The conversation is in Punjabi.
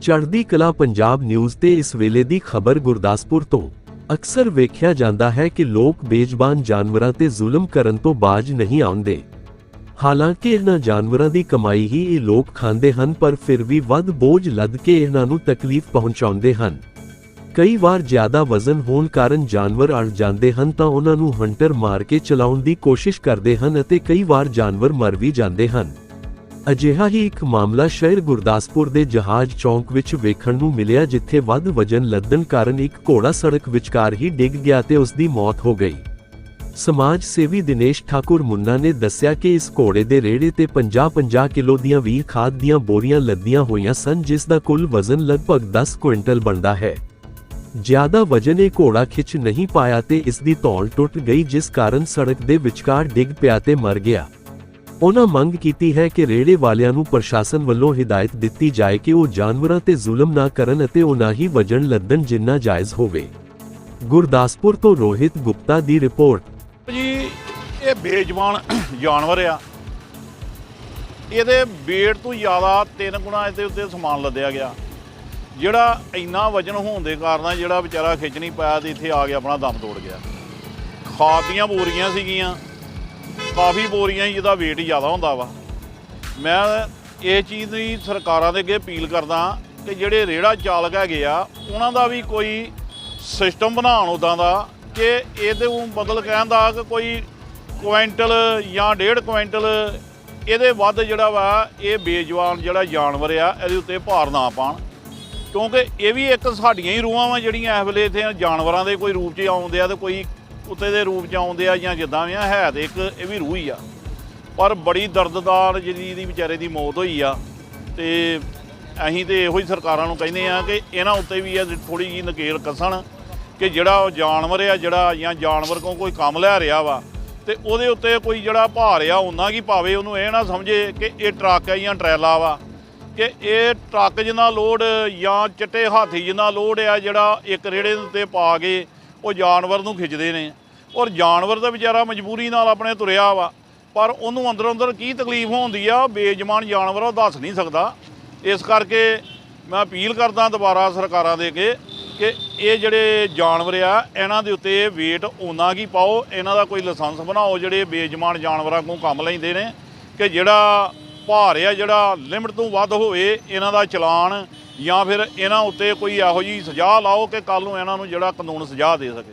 ਚੜ੍ਹਦੀ ਕਲਾ ਪੰਜਾਬ ਨਿਊਜ਼ ਤੇ ਇਸ ਵੇਲੇ ਦੀ ਖਬਰ ਗੁਰਦਾਸਪੁਰ ਤੋਂ। ਅਕਸਰ ਵੇਖਿਆ ਜਾਂਦਾ ਹੈ ਕਿ ਲੋਕ ਬੇਜ਼ਬਾਨ ਜਾਨਵਰਾਂ ਤੇ ਜ਼ੁਲਮ ਕਰਨ ਤੋਂ ਬਾਜ ਨਹੀਂ ਆਉਂਦੇ। ਹਾਲਾਂਕਿ ਇਹਨਾਂ ਜਾਨਵਰਾਂ ਦੀ ਕਮਾਈ ਹੀ ਇਹ ਲੋਕ ਖਾਂਦੇ ਹਨ, ਪਰ ਫਿਰ ਵੀ ਵੱਧ ਬੋਝ ਲੱਦ ਕੇ ਇਹਨਾਂ ਨੂੰ ਤਕਲੀਫ ਪਹੁੰਚਾਉਂਦੇ ਹਨ। ਕਈ ਵਾਰ ਜ਼ਿਆਦਾ ਵਜ਼ਨ ਹੋਣ ਕਾਰਨ ਜਾਨਵਰ ਅੜ ਜਾਂਦੇ ਹਨ ਤਾਂ ਉਹਨਾਂ ਨੂੰ ਹੰਟਰ ਮਾਰ ਕੇ ਚਲਾਉਣ ਦੀ ਕੋਸ਼ਿਸ਼ ਕਰਦੇ ਹਨ ਅਤੇ ਕਈ ਵਾਰ ਜਾਨਵਰ ਮਰ ਵੀ ਜਾਂਦੇ ਹਨ। ਅਜਿਹਾ ਹੀ ਇੱਕ ਮਾਮਲਾ ਸ਼ਹਿਰ ਗੁਰਦਾਸਪੁਰ ਦੇ ਜਹਾਜ਼ ਚੌਂਕ ਵਿੱਚ ਵੇਖਣ ਨੂੰ ਮਿਲਿਆ, ਜਿੱਥੇ ਵੱਧ ਵਜਨ ਲੱਦਣ ਕਾਰਨ ਇੱਕ ਘੋੜਾ ਸੜਕ ਵਿਚਕਾਰ ਹੀ ਡਿੱਗ ਗਿਆ ਤੇ ਉਸ ਦੀ ਮੌਤ ਹੋ ਗਈ। ਸਮਾਜ ਸੇਵੀ ਦਿਨੇਸ਼ ਠਾਕੁਰ ਮੁੰਨਾ ਨੇ ਦੱਸਿਆ ਕਿ ਇਸ ਘੋੜੇ ਦੇ ਰੇੜੇ ਤੇ 50-50 ਕਿਲੋ ਦੀਆਂ 20 ਖਾਦ ਦੀਆਂ ਬੋਰੀਆਂ ਲੱਦੀਆਂ ਹੋਈਆਂ ਸਨ, ਜਿਸ ਦਾ ਕੁੱਲ ਵਜ਼ਨ ਲਗਭਗ 10 ਕੁਇੰਟਲ ਬਣਦਾ ਹੈ। ਜ਼ਿਆਦਾ ਵਜਨ ਇਹ ਘੋੜਾ ਖਿੱਚ ਨਹੀਂ ਪਾਇਆ ਤੇ ਇਸ ਦੀ ਧੌਣ ਟੁੱਟ ਗਈ, ਜਿਸ ਕਾਰਨ ਸੜਕ ਦੇ ਵਿਚਕਾਰ ਡਿੱਗ ਪਿਆ ਤੇ ਮਰ ਗਿਆ। ਉਹਨਾਂ ਮੰਗ ਕੀਤੀ ਹੈ ਕਿ ਰੇੜੇ ਵਾਲਿਆਂ ਨੂੰ ਪ੍ਰਸ਼ਾਸਨ ਵੱਲੋਂ ਹਦਾਇਤ ਦਿੱਤੀ ਜਾਏ ਕਿ ਉਹ ਜਾਨਵਰਾਂ ਤੇ ਜ਼ੁਲਮ ਨਾ ਕਰਨ ਅਤੇ ਉਹਨਾਂ ਹੀ ਵਜਨ ਲੱਦਣ ਜਿੰਨਾ ਜਾਇਜ਼ ਹੋਵੇ। ਗੁਰਦਾਸਪੁਰ ਤੋਂ ਰੋਹਿਤ ਗੁਪਤਾ ਦੀ ਰਿਪੋਰਟ। ਜੀ, ਇਹ ਬੇਜਵਾਨ ਜਾਨਵਰ ਆ। ਇਹਦੇ weight ਤੋਂ ਜ਼ਿਆਦਾ ਤਿੰਨ ਗੁਣਾ ਇਹਦੇ ਉੱਤੇ ਸਮਾਨ ਲੱਦਿਆ ਗਿਆ। ਜਿਹੜਾ ਇੰਨਾ ਵਜਨ ਹੋਣ ਦੇ ਕਾਰਨ ਜਿਹੜਾ ਵਿਚਾਰਾ ਖਿੱਚ ਨਹੀਂ ਪਾਇਆ ਤੇ ਇੱਥੇ ਆ ਕੇ ਆਪਣਾ ਦਮ ਤੋੜ ਗਿਆ। ਖਾਦ ਦੀਆਂ ਬੋਰੀਆਂ ਸੀਗੀਆਂ। ਕਾਫੀ ਬੋਰੀਆਂ ਸੀ ਜਿਹਦਾ weight ਜ਼ਿਆਦਾ ਹੁੰਦਾ ਵਾ। ਮੈਂ ਇਹ ਚੀਜ਼ ਦੀ ਸਰਕਾਰਾਂ ਦੇ ਅੱਗੇ ਅਪੀਲ ਕਰਦਾ ਕਿ ਜਿਹੜੇ ਰੇੜਾ ਚਾਲਕ ਹੈਗੇ ਆ, ਉਹਨਾਂ ਦਾ ਵੀ ਕੋਈ ਸਿਸਟਮ ਬਣਾਉਣ ਉਦਾਂ ਦਾ ਕਿ ਇਹਦੇ ਨੂੰ ਬਦਲ ਕਹਿਣ ਦਾ ਕਿ ਕੋਈ ਕੁਇੰਟਲ ਜਾਂ ਡੇਢ ਕੁਇੰਟਲ ਇਹਦੇ ਵੱਧ ਜਿਹੜਾ ਵਾ, ਇਹ ਬੇਜਵਾਨ ਜਿਹੜਾ ਜਾਨਵਰ ਆ, ਇਹਦੇ ਉੱਤੇ ਭਾਰ ਨਾ ਪਾਣ। ਕਿਉਂਕਿ ਇਹ ਵੀ ਇੱਕ ਸਾਡੀਆਂ ਹੀ ਰੂਹਾਂ ਵਾ ਜਿਹੜੀਆਂ ਇਸ ਵੇਲੇ ਇੱਥੇ ਜਾਨਵਰਾਂ ਦੇ ਕੋਈ ਰੂਪ 'ਚ ਆਉਂਦੇ ਆ ਤੇ ਕੋਈ ਉੱਤੇ ਦੇ ਰੂਪ 'ਚ ਆਉਂਦੇ ਆ ਜਾਂ ਜਿੱਦਾਂ ਵੀ ਆ, ਹੈ ਤੇ ਇੱਕ ਇਹ ਵੀ ਰੂਹ ਹੀ ਆ। ਪਰ ਬੜੀ ਦਰਦਦਾਰ ਜਿਹੜੀ ਦੀ ਵਿਚਾਰੇ ਦੀ ਮੌਤ ਹੋਈ ਆ ਤੇ ਅਸੀਂ ਤੇ ਇਹੋ ਹੀ ਸਰਕਾਰਾਂ ਨੂੰ ਕਹਿੰਦੇ ਆ ਕਿ ਇਹਨਾਂ ਉੱਤੇ ਵੀ ਇਹ ਥੋੜੀ ਜਿਹੀ ਨਕੇਲ ਕੱਸਣ ਕਿ ਜਿਹੜਾ ਉਹ ਜਾਨਵਰ ਆ, ਜਿਹੜਾ ਜਾਂ ਜਾਨਵਰ ਕੋਲ ਕੋਈ ਕੰਮ ਲੈ ਰਿਹਾ ਵਾ ਤੇ ਉਹਦੇ ਉੱਤੇ ਕੋਈ ਜਿਹੜਾ ਭਾਰ ਆ ਉਹਨਾਂ ਕੀ ਪਾਵੇ ਉਹਨੂੰ ਇਹ ਨਾ ਸਮਝੇ ਕਿ ਇਹ ਟਰੱਕ ਆ ਜਾਂ ਟਰੈਲਾ ਵਾ ਕਿ ਇਹ ਟਰੱਕ ਜਿੰਨਾ ਲੋਡ ਜਾਂ ਚਿੱਟੇ ਹਾਥੀ ਜਿੰਨਾ ਲੋਡ ਆ ਜਿਹੜਾ ਇੱਕ ਰੇੜੇ ਦੇ ਉੱਤੇ ਪਾ ਕੇ ਉਹ ਜਾਨਵਰ ਨੂੰ ਖਿੱਚਦੇ ਨੇ। ਔਰ ਜਾਨਵਰ ਤਾਂ ਵਿਚਾਰਾ ਮਜਬੂਰੀ ਨਾਲ ਆਪਣੇ ਤੁਰਿਆ ਵਾ। ਪਰ ਉਹਨੂੰ ਅੰਦਰੋਂ ਅੰਦਰ ਕੀ ਤਕਲੀਫ ਹੁੰਦੀ ਆ ਉਹ ਬੇਜਮਾਨ ਜਾਨਵਰ ਉਹ ਦੱਸ ਨਹੀਂ ਸਕਦਾ। ਇਸ ਕਰਕੇ ਮੈਂ ਅਪੀਲ ਕਰਦਾ ਦੁਬਾਰਾ ਸਰਕਾਰਾਂ ਦੇ ਅੱਗੇ ਕਿ ਇਹ ਜਿਹੜੇ ਜਾਨਵਰ ਆ, ਇਹਨਾਂ ਦੇ ਉੱਤੇ weight ਓਨਾ ਕੀ ਪਾਓ। ਇਹਨਾਂ ਦਾ ਕੋਈ ਲਾਇਸੈਂਸ ਬਣਾਓ, ਜਿਹੜੇ ਬੇਜਮਾਨ ਜਾਨਵਰਾਂ ਕੋਲ ਕੰਮ ਲੈਂਦੇ ਨੇ। ਕਿ ਜਿਹੜਾ ਭਾਰ ਆ, ਜਿਹੜਾ ਲਿਮਟ ਤੋਂ ਵੱਧ ਹੋਵੇ, ਇਹਨਾਂ ਦਾ ਚਲਾਨ ਜਾਂ ਫਿਰ ਇਹਨਾਂ ਉੱਤੇ ਕੋਈ ਇਹੋ ਜਿਹੀ ਸਜ਼ਾ ਲਾਓ ਕਿ ਕੱਲ ਨੂੰ ਇਹਨਾਂ ਨੂੰ ਜਿਹੜਾ ਕਾਨੂੰਨ ਸਜ਼ਾ ਦੇ ਸਕੇ।